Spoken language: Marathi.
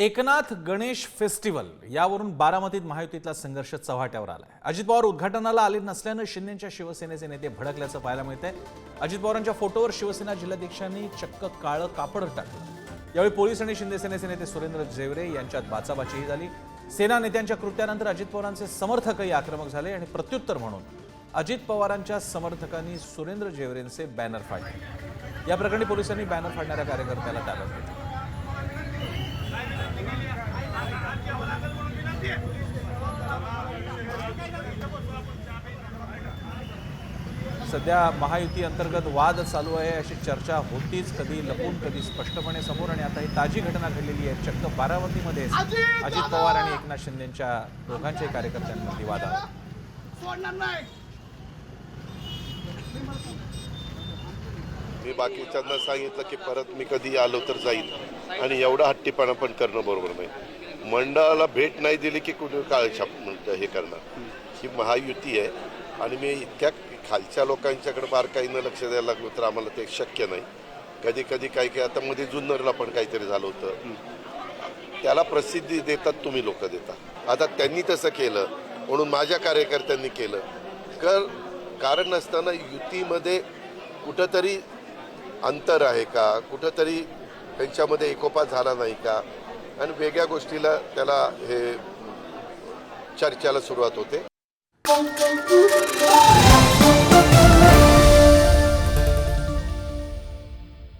एकनाथ गणेश फेस्टिवल यावरून बारामतीत महायुतीतला संघर्ष चव्हाट्यावर आलाय. अजित पवार उद्घाटनाला आले नसल्यानं शिंदेच्या शिवसेनेचे नेते भडकल्याचं पाहायला मिळतंय. अजित पवारांच्या फोटोवर शिवसेना जिल्हाध्यक्षांनी चक्क काळं कापड टाकलं. यावेळी पोलीस आणि शिंदेसेनेचे नेते सुरेंद्र जेवरे यांच्यात बाचाबाचीही झाली. सेना नेत्यांच्या कृत्यानंतर अजित पवारांचे समर्थकही आक्रमक झाले आणि प्रत्युत्तर म्हणून अजित पवारांच्या समर्थकांनी सुरेंद्र जेवरेंचे बॅनर फाडले. या प्रकरणी पोलिसांनी बॅनर फाडणाऱ्या कार्यकर्त्याला ताब्यात घेतलं. सध्या महायुती अंतर्गत वाद चालू आहे अशी चर्चा होतीच कधी लपून कधी स्पष्टपणे समोर आणि आता ही ताजी घटना घडलेली आहे चक्क बारामतीमध्ये. अजित पवार आणि एकनाथ शिंदेच्या दोघांच्याही कार्यकर्त्यांमध्ये वाद मी बाकीच्यांना सांगितलं की परत मी कधी आलो तर जाईल आणि एवढा हट्टीपणा पण करणं बरोबर नाही. मंडळाला भेट नाही दिली की कुणी काळ छाप हे करणार. ही महायुती आहे. आणि मी इतक्या खालच्या लोकांच्याकडे बारकाईनं लक्ष द्यायला लागलो तर आम्हाला ते शक्य नाही. कधी कधी काही काही आता मध्ये जुन्नरला पण काहीतरी झालं होतं. त्याला प्रसिद्धी देतात तुम्ही लोक देता. आता त्यांनी तसं केलं म्हणून माझ्या कार्यकर्त्यांनी केलं. कर कारण नसताना युतीमध्ये कुठंतरी अंतर आहे का? कुठंतरी त्यांच्यामध्ये एकोपा झाला नाही का? आणि वेगळ्या गोष्टीला त्याला हे चर्चेला सुरुवात होते.